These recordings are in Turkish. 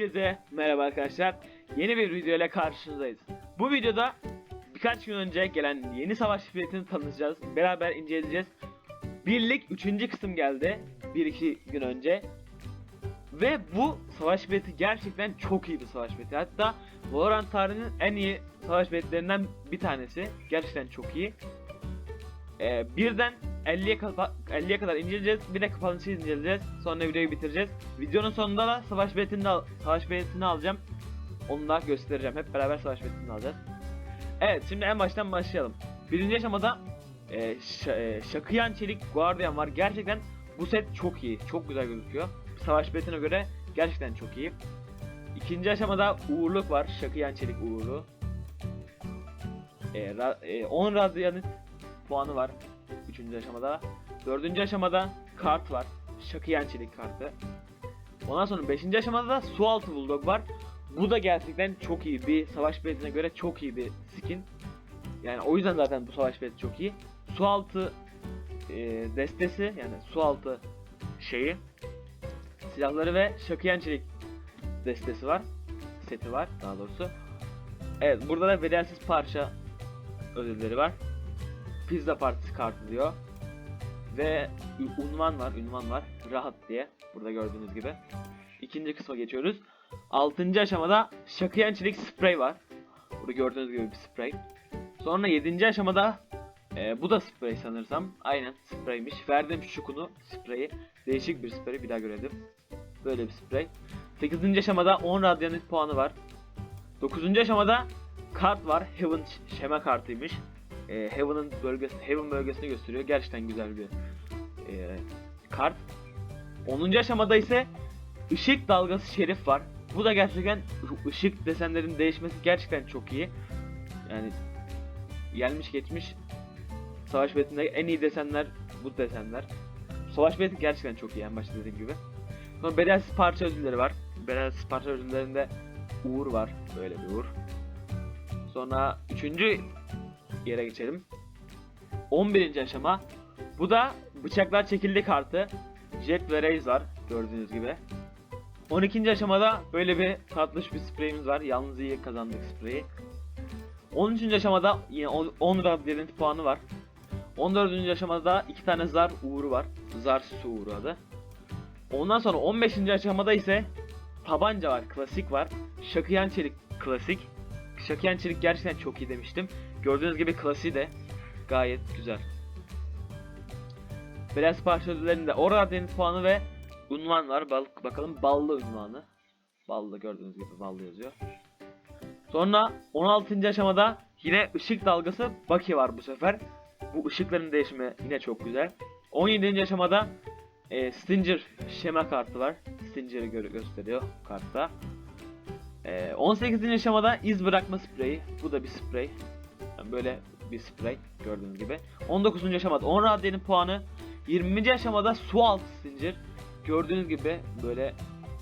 Herkese merhaba arkadaşlar. Yeni bir video ile karşınızdayız. Bu videoda birkaç gün önce gelen yeni savaş fiyatını tanıtacağız. Beraber inceleyeceğiz. Birlik 3. kısım geldi. 1-2 gün önce. Ve bu savaş bileti gerçekten çok iyi bir savaş bileti. Hatta Valorant tarihinin en iyi savaş biletlerinden bir tanesi. Gerçekten çok iyi. Ee, birden 50'ye kadar 50'ye kadar inceleyeceğiz. Bir de kapanışı inceleyeceğiz. Sonra videoyu bitireceğiz. Videonun sonunda da savaş biletini al savaş biletini alacağım. Onu da göstereceğim. Hep beraber savaş biletini alacağız. Evet, şimdi en baştan başlayalım. Birinci aşamada e, e, Şakıyan Çelik Guardian var. Gerçekten bu set çok iyi. Çok güzel gözüküyor. Savaş biletine göre gerçekten çok iyi. İkinci aşamada Uğurluk var. Şakıyan Çelik Uğurlu. E, ra- e, 10 Radyanit puanı var. Üçüncü aşamada. Dördüncü aşamada kart var. Şakıyan Çelik kartı. Ondan sonra beşinci aşamada da Sualtı Bulldog var. Bu da gerçekten çok iyi bir savaş biletine göre çok iyi bir skin. Yani o yüzden zaten bu savaş bileti çok iyi. Sualtı e, destesi yani sualtı şeyi silahları ve Şakıyan Çelik destesi var. Seti var daha doğrusu. Evet burada da bedelsiz parça ödülleri var. Pizza Partisi kartı diyor. Ve unvan var, ünvan var. Rahat diye. Burada gördüğünüz gibi. İkinci kısma geçiyoruz. Altıncı aşamada Şakıyan Çelik sprey var. Burada gördüğünüz gibi bir sprey. Sonra yedinci aşamada e, bu da sprey sanırsam. Aynen spreymiş. Verdim şukunu spreyi. Değişik bir sprey bir daha görelim. Böyle bir sprey. 8. aşamada 10 radyanit puanı var. 9. aşamada kart var. Heaven şema kartıymış. E, Heaven'ın bölgesi, Heaven bölgesini gösteriyor. Gerçekten güzel bir e, kart. 10. aşamada ise ışık dalgası şerif var. Bu da gerçekten ışık desenlerin değişmesi gerçekten çok iyi. Yani gelmiş geçmiş savaş biletinde en iyi desenler bu desenler. Savaş bileti gerçekten çok iyi en başta dediğim gibi. Sonra bedelsiz parça ödülleri var. Bedelsiz parça ödüllerinde Uğur var. Böyle bir Uğur. Sonra üçüncü yere geçelim. 11. aşama. Bu da bıçaklar çekildi kartı. Jet ve Raze var gördüğünüz gibi. 12. aşamada böyle bir tatlış bir spreyimiz var. Yalnız iyi kazandık spreyi. 13. aşamada yine 10 10 Radiant puanı var. 14. aşamada iki tane zar uğuru var. Zar süsü uğuru adı. Ondan sonra 15. aşamada ise tabanca var, klasik var. Şakıyan çelik klasik. Şakıyan çelik gerçekten çok iyi demiştim. Gördüğünüz gibi klasiği de gayet güzel. Beyaz parça ödüllerinde Aura Deniz puanı ve unvan var. Bal bakalım ballı unvanı. Ballı gördüğünüz gibi ballı yazıyor. Sonra 16. aşamada yine ışık dalgası Baki var bu sefer. Bu ışıkların değişimi yine çok güzel. 17. aşamada e, Stinger şema kartı var. Stinger'ı gö- gösteriyor kartta. E, 18. aşamada iz bırakma spreyi. Bu da bir sprey. Yani böyle bir sprey gördüğünüz gibi. 19. aşamada 10 radyenin puanı. 20. aşamada su altı Stinger. Gördüğünüz gibi böyle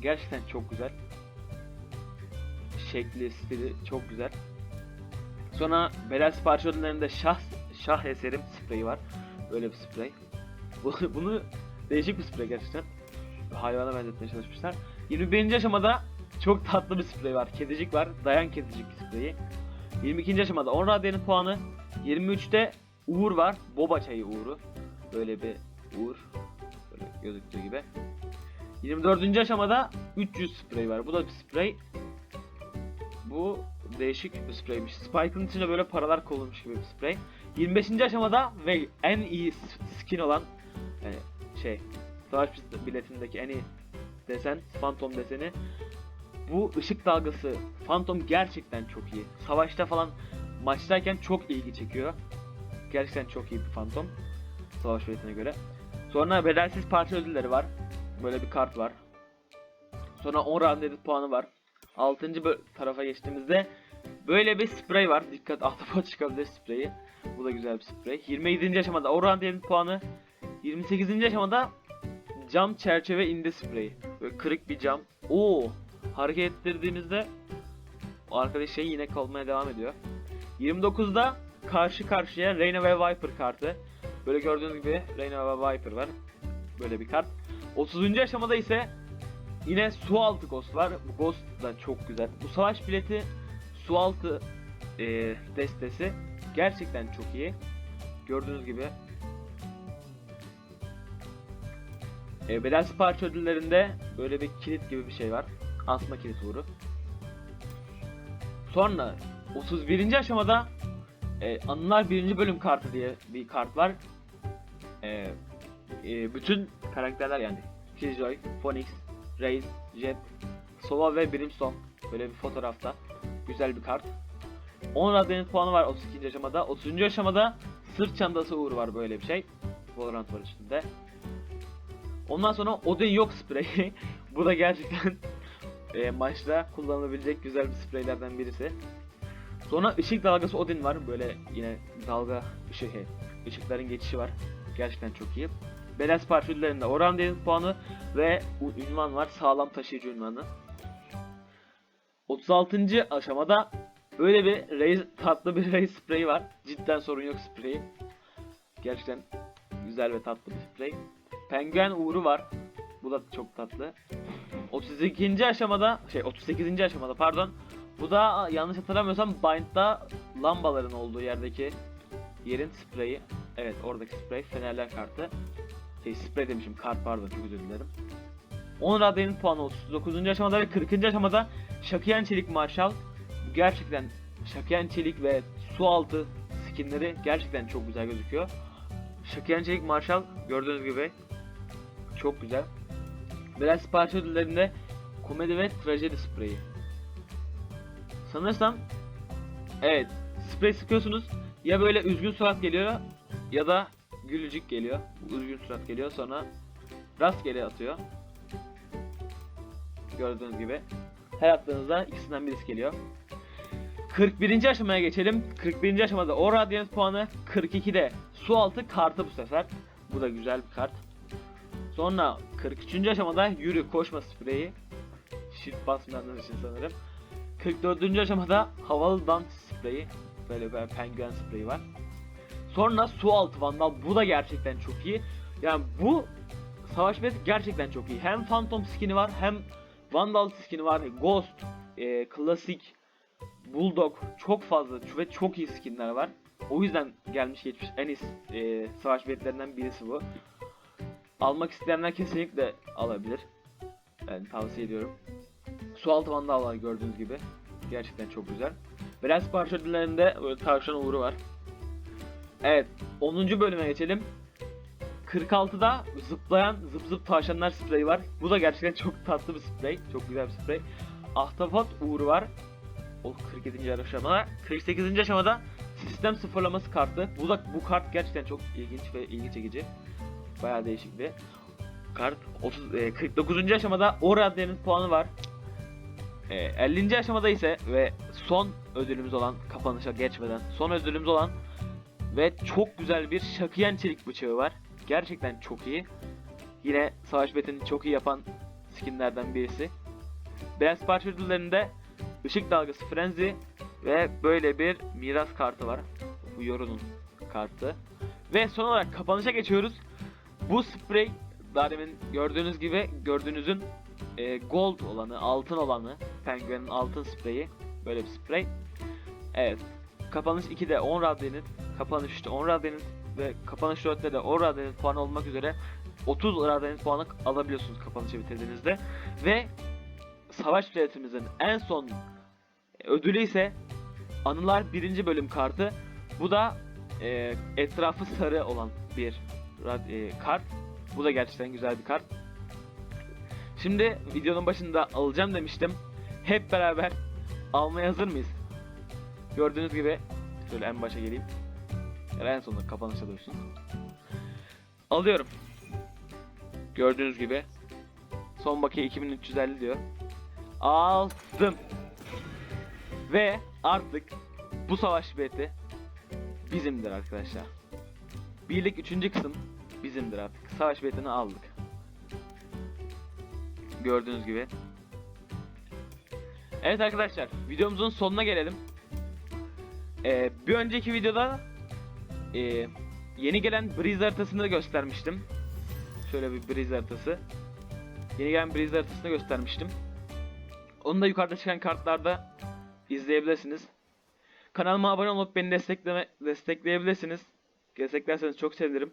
gerçekten çok güzel. Şekli, stili çok güzel. Sonra Belal sipariş ödüllerinde şah, şah eserim spreyi var. Böyle bir sprey. Bu- Bunu değişik bir sprey gerçekten. Hayvana benzetmeye çalışmışlar. 21. aşamada çok tatlı bir sprey var. Kedicik var. Dayan kedicik spreyi. 22. aşamada 10 radyanın puanı. 23'te Uğur var. Boba çayı Uğur'u. Böyle bir Uğur. Böyle gözüktüğü gibi. 24. aşamada 300 sprey var. Bu da bir sprey. Bu değişik bir spreymiş. Spike'ın içine böyle paralar konulmuş gibi bir sprey. 25. aşamada ve en iyi skin olan yani şey savaş biletindeki en iyi desen Phantom deseni bu ışık dalgası Phantom gerçekten çok iyi. Savaşta falan maçtayken çok ilgi çekiyor. Gerçekten çok iyi bir Phantom. Savaş biletine göre. Sonra bedelsiz parça ödülleri var. Böyle bir kart var. Sonra 10 randevu puanı var. 6. bö- tarafa geçtiğimizde böyle bir sprey var. Dikkat ahtapot çıkabilir spreyi. Bu da güzel bir sprey. 27. aşamada oran diyelim puanı. 28. aşamada cam çerçeve indi spreyi. Böyle kırık bir cam. Oo! Hareket ettirdiğinizde o arkadaş şey yine kalmaya devam ediyor. 29'da karşı karşıya Reyna ve Viper kartı. Böyle gördüğünüz gibi Reyna ve Viper var. Böyle bir kart. 30. aşamada ise yine su altı ghost var. Bu ghost da çok güzel. Bu savaş bileti su altı e, destesi gerçekten çok iyi. Gördüğünüz gibi. E, bedel sipariş ödüllerinde böyle bir kilit gibi bir şey var. Asma kilit uğru. Sonra 31. aşamada e, Anılar 1. bölüm kartı diye bir kart var. E, e, bütün karakterler yani Killjoy, Phoenix, Raze, Jet, Sova ve Brimstone böyle bir fotoğrafta. Güzel bir kart. 10 Radiant puanı var 32. aşamada. 30. aşamada sırt çantası uğru var böyle bir şey. Valorant var üstünde. Ondan sonra Odin yok spreyi. Bu da gerçekten e, maçta kullanılabilecek güzel bir spreylerden birisi. Sonra ışık dalgası Odin var. Böyle yine dalga ışık, ışıkların geçişi var. Gerçekten çok iyi. Belas parçalarında Oran Deniz puanı ve ünvan var. Sağlam taşıyıcı ünvanı. 36. aşamada böyle bir Raze, tatlı bir Raze spreyi var. Cidden sorun yok spreyi. Gerçekten güzel ve tatlı bir sprey. Penguen uğru var. Bu da çok tatlı. 32. aşamada şey 38. aşamada pardon. Bu da yanlış hatırlamıyorsam Bind'da lambaların olduğu yerdeki yerin spreyi. Evet oradaki sprey fenerler kartı. Şey sprey demişim kart pardon çok özür dilerim. 10 Radiant puanı 39. aşamada ve 40. aşamada Şakiyen Çelik Marshall. Gerçekten Şakiyen Çelik ve su altı skinleri gerçekten çok güzel gözüküyor. Şakiyen Çelik Marshall gördüğünüz gibi çok güzel. Biraz sipariş ödüllerinde komedi ve trajedi spreyi. Sanırsam evet sprey sıkıyorsunuz ya böyle üzgün surat geliyor ya da gülücük geliyor. Üzgün surat geliyor sonra rastgele atıyor. Gördüğünüz gibi. Her ikisinden birisi geliyor. 41. aşamaya geçelim. 41. aşamada o Radiant puanı 42'de su altı kartı bu sefer. Bu da güzel bir kart. Sonra 43. aşamada yürü koşma spreyi. Shift basmayanlar için sanırım. 44. aşamada havalı dans spreyi. Böyle bir penguen spreyi var. Sonra su altı vandal. Bu da gerçekten çok iyi. Yani bu savaş bileti gerçekten çok iyi. Hem Phantom skin'i var hem Vandal skin'i var. Ghost, e, klasik, Bulldog çok fazla ve çok iyi skinler var. O yüzden gelmiş geçmiş en iyi e, savaş biletlerinden birisi bu. Almak isteyenler kesinlikle alabilir. Ben tavsiye ediyorum. Sualtı Vandal var gördüğünüz gibi. Gerçekten çok güzel. Biraz parça ödüllerinde böyle tavşan uğru var. Evet 10. bölüme geçelim. 46'da zıplayan zıp zıp tavşanlar spreyi var. Bu da gerçekten çok tatlı bir sprey. Çok güzel bir sprey. Ahtapot uğru var. O 47. aşamada. 48. aşamada sistem sıfırlaması kartı. Bu da bu kart gerçekten çok ilginç ve ilgi çekici. Bayağı değişik bir kart. 30 e, 49. aşamada o puanı var. E, 50. aşamada ise ve son ödülümüz olan kapanışa geçmeden son ödülümüz olan ve çok güzel bir şakıyan çelik bıçağı var. Gerçekten çok iyi. Yine savaş betini çok iyi yapan skinlerden birisi. Beyaz parça ödüllerinde ışık dalgası frenzy ve böyle bir miras kartı var. Bu Yoru'nun kartı. Ve son olarak kapanışa geçiyoruz. Bu sprey daha demin gördüğünüz gibi gördüğünüzün e, gold olanı, altın olanı, Penguin'in altın spreyi. Böyle bir sprey. Evet. Kapanış 2'de 10 Radiant, kapanış 3'te 10 Radiant ve kapanış 4'te de 10 Radiant puan olmak üzere 30 Radiant puanı alabiliyorsunuz kapanışı bitirdiğinizde. Ve savaş biletimizin en son ödülü ise Anılar 1. bölüm kartı. Bu da e, etrafı sarı olan bir e, kart. Bu da gerçekten güzel bir kart. Şimdi videonun başında alacağım demiştim. Hep beraber almaya hazır mıyız? Gördüğünüz gibi şöyle en başa geleyim. En sonunda kapanışa dursun. Alıyorum. Gördüğünüz gibi. Son bakiye 2350 diyor. Aldım. Ve artık bu savaş bileti bizimdir arkadaşlar. Birlik 3. kısım bizimdir artık. Savaş biletini aldık. Gördüğünüz gibi. Evet arkadaşlar videomuzun sonuna gelelim. Ee, bir önceki videoda e, yeni gelen Breeze haritasını da göstermiştim. Şöyle bir Breeze haritası. yeni gelen Breeze haritasını göstermiştim. Onu da yukarıda çıkan kartlarda izleyebilirsiniz. Kanalıma abone olup beni destekleme, destekleyebilirsiniz. Desteklerseniz çok sevinirim.